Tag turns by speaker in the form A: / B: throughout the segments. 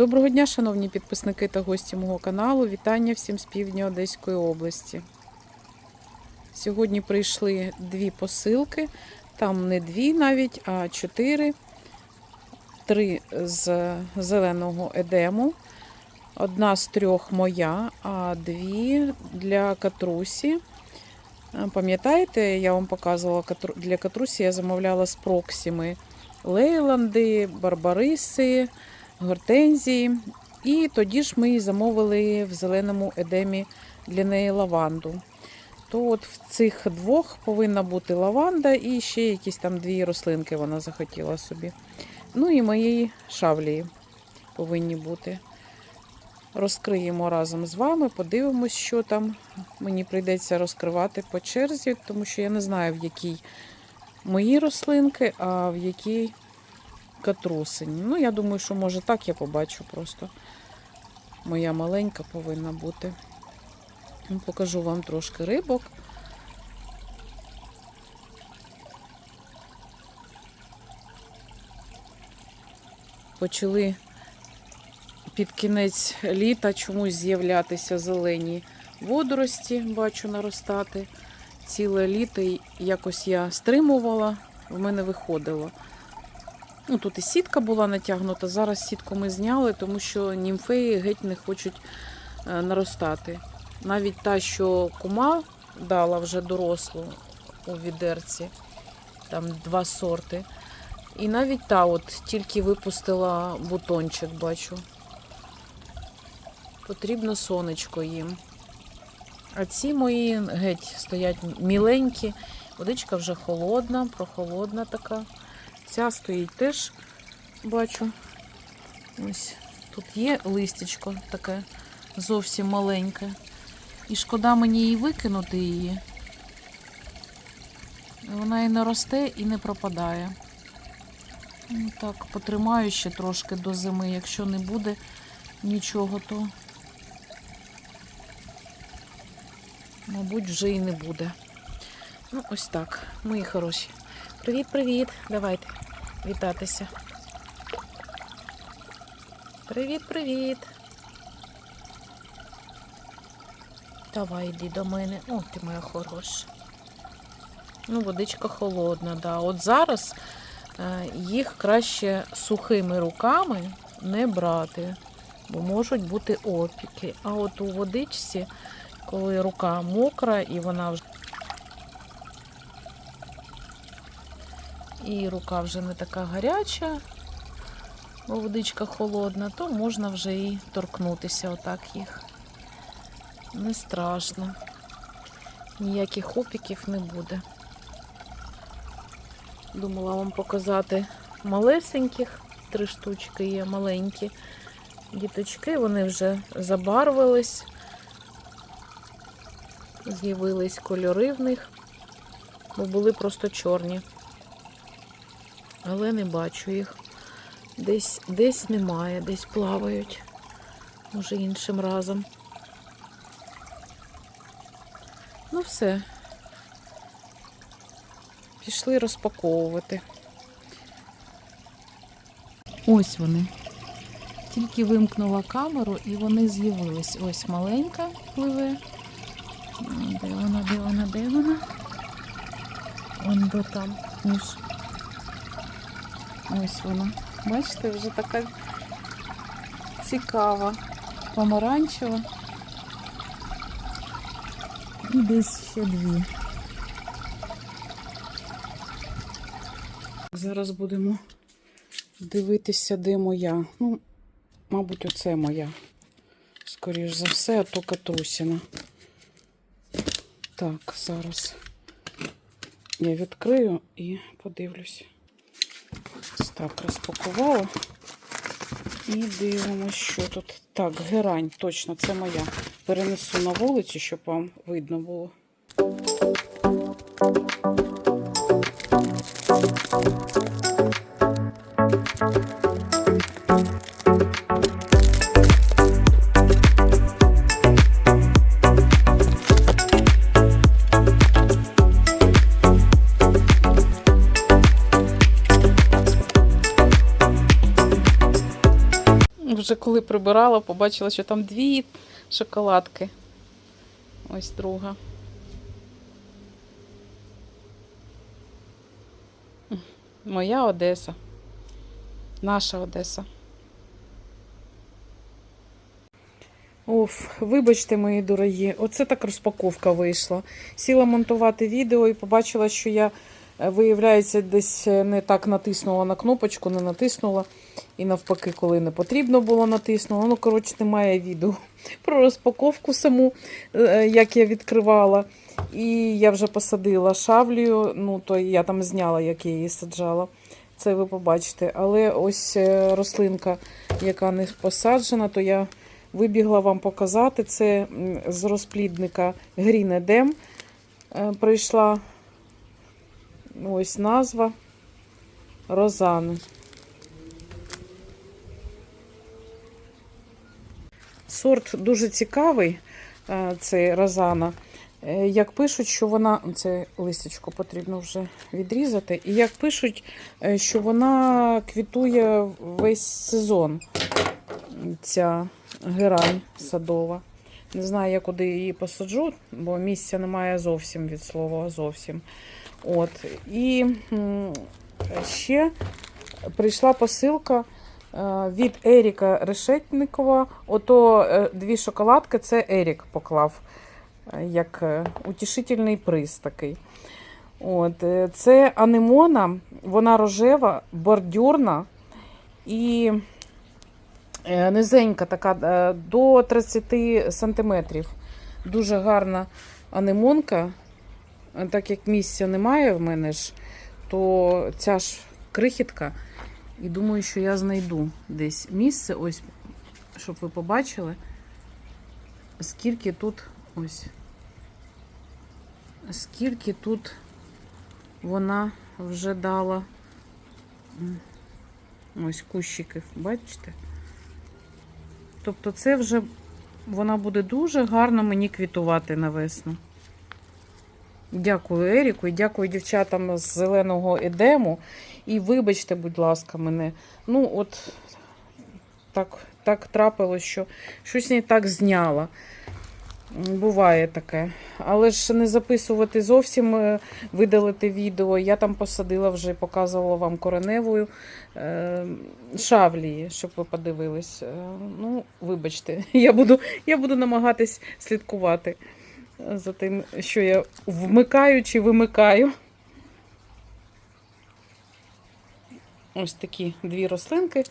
A: Доброго дня, шановні підписники та гості мого каналу. Вітання всім з півдня Одеської області. Сьогодні прийшли дві посилки. Там не дві навіть, а чотири. Три з зеленого едему. Одна з трьох моя, а дві для катрусі. Пам'ятаєте, я вам показувала для катрусі, я замовляла з проксіми лейланди, барбариси, гортензії. І тоді ж ми її замовили в зеленому едемі для неї лаванду. То от в цих двох повинна бути лаванда і ще якісь там дві рослинки вона захотіла собі. Ну і мої шавлії повинні бути. Розкриємо разом з вами, подивимось, що там. Мені прийдеться розкривати по черзі, тому що я не знаю, в якій мої рослинки, а в якій катрусині. Ну, я думаю, що може так я побачу просто. Моя маленька повинна бути. Ну, Покажу вам трошки рибок. Почали під кінець літа чомусь з'являтися зелені водорості, бачу наростати. Ціле літо якось я стримувала, в мене виходило. Ну, тут і сітка була натягнута, зараз сітку ми зняли, тому що німфеї геть не хочуть е, наростати. Навіть та, що кума дала вже дорослу у відерці, там два сорти. І навіть та от тільки випустила бутончик, бачу. Потрібно сонечко їм. А ці мої геть стоять міленькі. Водичка вже холодна, прохолодна така. Ця стоїть теж, бачу. Ось тут є листячко таке зовсім маленьке. І шкода мені її викинути її. Вона і не росте, і не пропадає. Ну, Так, потримаю ще трошки до зими. Якщо не буде нічого, то, мабуть, вже і не буде. Ну, ось так, мої хороші. Привіт-привіт. Давайте вітатися. Привіт-привіт. Давай йди до мене. О, ти моя хороша. Ну, водичка холодна, да. От зараз е, їх краще сухими руками не брати, бо можуть бути опіки. А от у водичці, коли рука мокра і вона вже і рука вже не така гаряча, бо водичка холодна, то можна вже і торкнутися отак їх. Не страшно. Ніяких опіків не буде. Думала вам показати малесеньких, три штучки є маленькі діточки, вони вже забарвились, з'явились кольори в них, бо були просто чорні. Але не бачу їх. Десь, десь немає, десь плавають. Може іншим разом. Ну все. Пішли розпаковувати. Ось вони. Тільки вимкнула камеру і вони з'явились. Ось маленька пливе. Де вона, де вона, де вона? Вон до там між. Ось вона. Бачите, вже така цікава, помаранчева. І десь ще дві. Зараз будемо дивитися, де моя. Ну, мабуть, оце моя. Скоріш за все, а то катрусіна. Так, зараз я відкрию і подивлюсь. Ось так, розпакувала. І дивимося, що тут. Так, герань, точно, це моя. Перенесу на вулицю, щоб вам видно було. Thank you. вже коли прибирала, побачила, що там дві шоколадки. Ось друга. Моя Одеса. Наша Одеса. Оф, вибачте, мої дорогі, оце так розпаковка вийшла. Сіла монтувати відео і побачила, що я виявляється, десь е, не так натиснула на кнопочку, не натиснула. І навпаки, коли не потрібно було натиснула. Ну, коротше, немає відео про розпаковку саму, е, як я відкривала. І я вже посадила шавлію, ну, то я там зняла, як я її саджала. Це ви побачите. Але ось е, рослинка, яка не посаджена, то я вибігла вам показати. Це з розплідника Green Edem е, прийшла ось назва Розани. Сорт дуже цікавий, е, цей Розана. Е, Як пишуть, що вона це листячко потрібно вже відрізати. І як пишуть, е, що вона квітує весь сезон. Ця герань садова. Не знаю, я куди її посаджу, бо місця немає зовсім від слова зовсім. От. І ще прийшла посилка е, від Еріка Решетникова. Ото е, дві шоколадки, це Ерік поклав е, як утішительний приз такий. От, це анемона, вона рожева, бордюрна і низенька така е, до 30 сантиметрів. Дуже гарна анемонка. Е, Так як місця немає в мене ж, то ця ж крихітка. І думаю, що я знайду десь місце, ось, щоб ви побачили, скільки тут ось. Скільки тут вона вже дала ось кущиків, бачите? Тобто це вже вона буде дуже гарно мені квітувати на весну. Дякую Еріку і дякую дівчатам з зеленого едему. І вибачте, будь ласка, мене. Ну, от так, так трапилось, що щось не так зняла. Буває таке. Але ж не записувати зовсім, е, видалити відео. Я там посадила вже, показувала вам кореневою е, шавлії, щоб ви подивились. Е, Ну, вибачте, я буду, я буду намагатись слідкувати за тим, що я вмикаю чи вимикаю. Ось такі дві рослинки.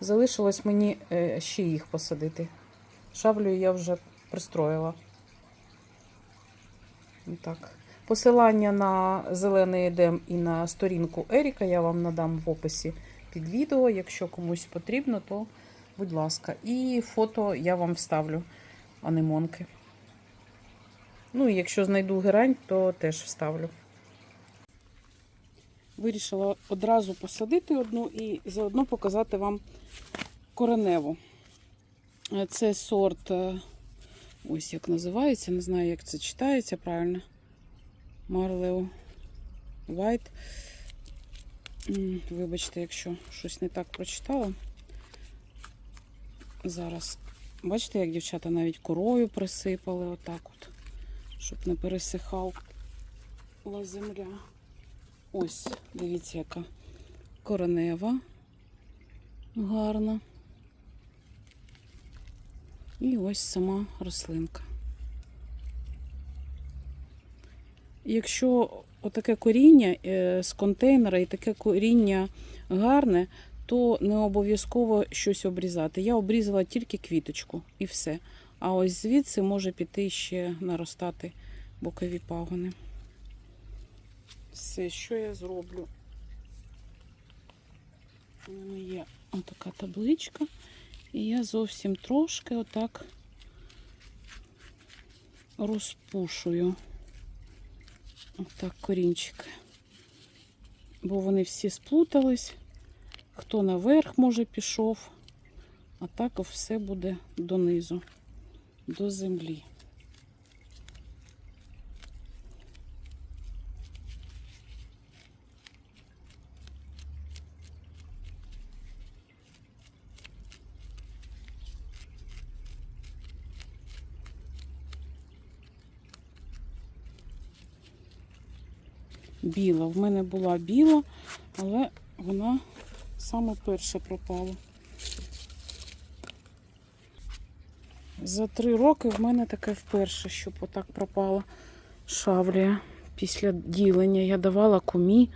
A: Залишилось мені ще їх посадити. Шавлю я вже пристроїла. Так. Посилання на зелений едем і на сторінку Еріка я вам надам в описі під відео. Якщо комусь потрібно, то будь ласка. І фото я вам вставлю анемонки. Ну і якщо знайду герань, то теж вставлю. Вирішила одразу посадити одну і заодно показати вам кореневу. Е, Це сорт, е, ось як називається, не знаю, як це читається правильно. Марлео White. Вибачте, якщо щось не так прочитала. Зараз, бачите, як дівчата навіть корою присипали, отак от, щоб не пересихала земля. Ось, дивіться, яка коренева гарна. І ось сама рослинка. Якщо отаке коріння е, з контейнера і таке коріння гарне, то не обов'язково щось обрізати. Я обрізала тільки квіточку і все. А ось звідси може піти ще наростати бокові пагони. Все, що я зроблю? У мене є отака табличка, і я зовсім трошки отак розпушую. Отак корінчики. Бо вони всі сплутались. Хто наверх, може, пішов, а так все буде донизу, до землі. Біла. В мене була біла, але вона саме перша пропала. За три роки в мене таке вперше, щоб отак пропала шавлія. Після ділення я давала кумі,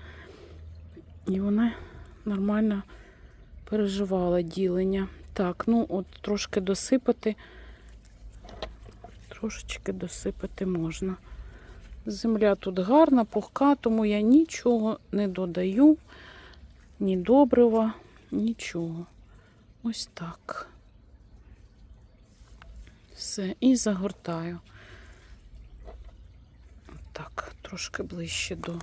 A: і вона нормально переживала ділення. Так, ну от трошки досипати, трошечки досипати можна. Земля тут гарна, пухка, тому я нічого не додаю, ні добрива, нічого. Ось так. Все, і загортаю. Так, трошки ближче до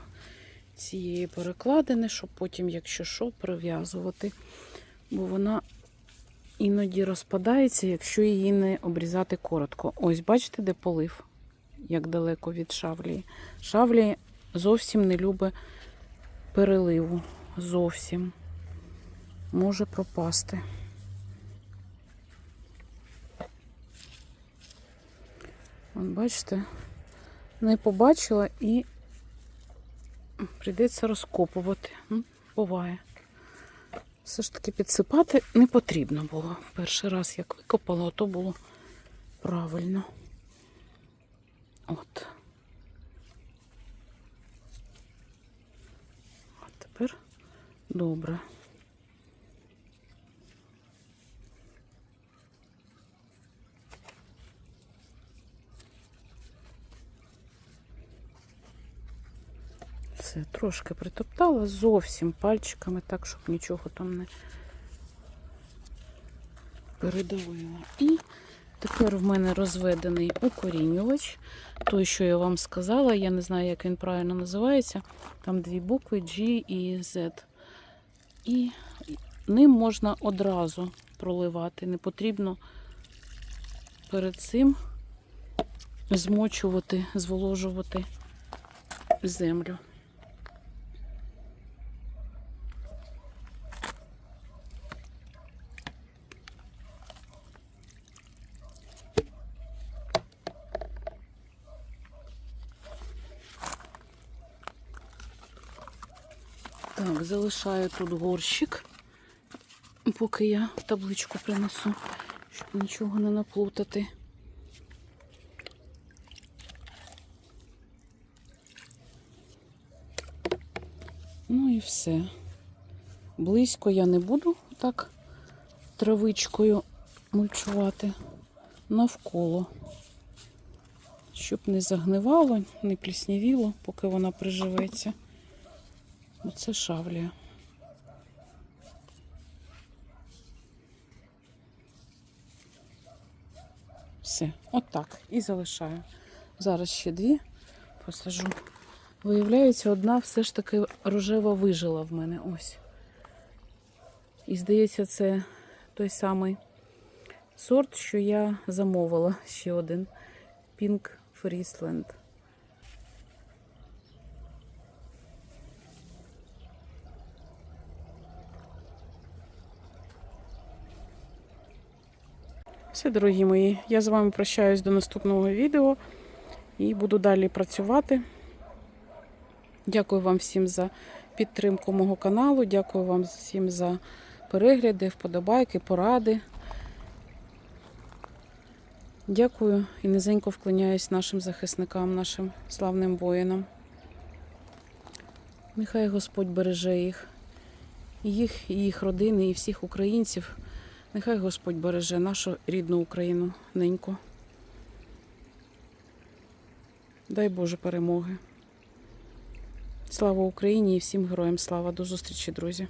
A: цієї перекладини, щоб потім, якщо що, прив'язувати. Бо вона іноді розпадається, якщо її не обрізати коротко. Ось, бачите, де полив, як далеко від шавлії. Шавлі зовсім не любить переливу. Зовсім може пропасти. От бачите, не побачила і прийдеться розкопувати. Буває. Все ж таки підсипати не потрібно було. Перший раз як викопала, то було правильно. От. А тепер добре. Все, трошки притоптала зовсім пальчиками, так, щоб нічого там не передавила. І тепер в мене розведений укорінювач. Той, що я вам сказала, я не знаю, як він правильно називається. Там дві букви G і Z. І ним можна одразу проливати. Не потрібно перед цим змочувати, зволожувати землю. Так, залишаю тут горщик, поки я табличку принесу, щоб нічого не наплутати. Ну і все. Близько я не буду так травичкою мульчувати навколо, щоб не загнивало, не пліснявіло, поки вона приживеться. Оце шавлія. Все, отак. І залишаю. Зараз ще дві посажу. Виявляється, одна все ж таки рожева вижила в мене. Ось. І здається, це той самий сорт, що я замовила ще один. Pink Friesland. Все, дорогі мої, я з вами прощаюсь до наступного відео і буду далі працювати. Дякую вам всім за підтримку мого каналу. Дякую вам всім за перегляди, вподобайки, поради. Дякую і низенько вклоняюсь нашим захисникам, нашим славним воїнам. Нехай Господь береже їх, їх, і їх родини, і всіх українців. Нехай Господь береже нашу рідну Україну неньку. Дай Боже перемоги. Слава Україні і всім героям слава. До зустрічі, друзі!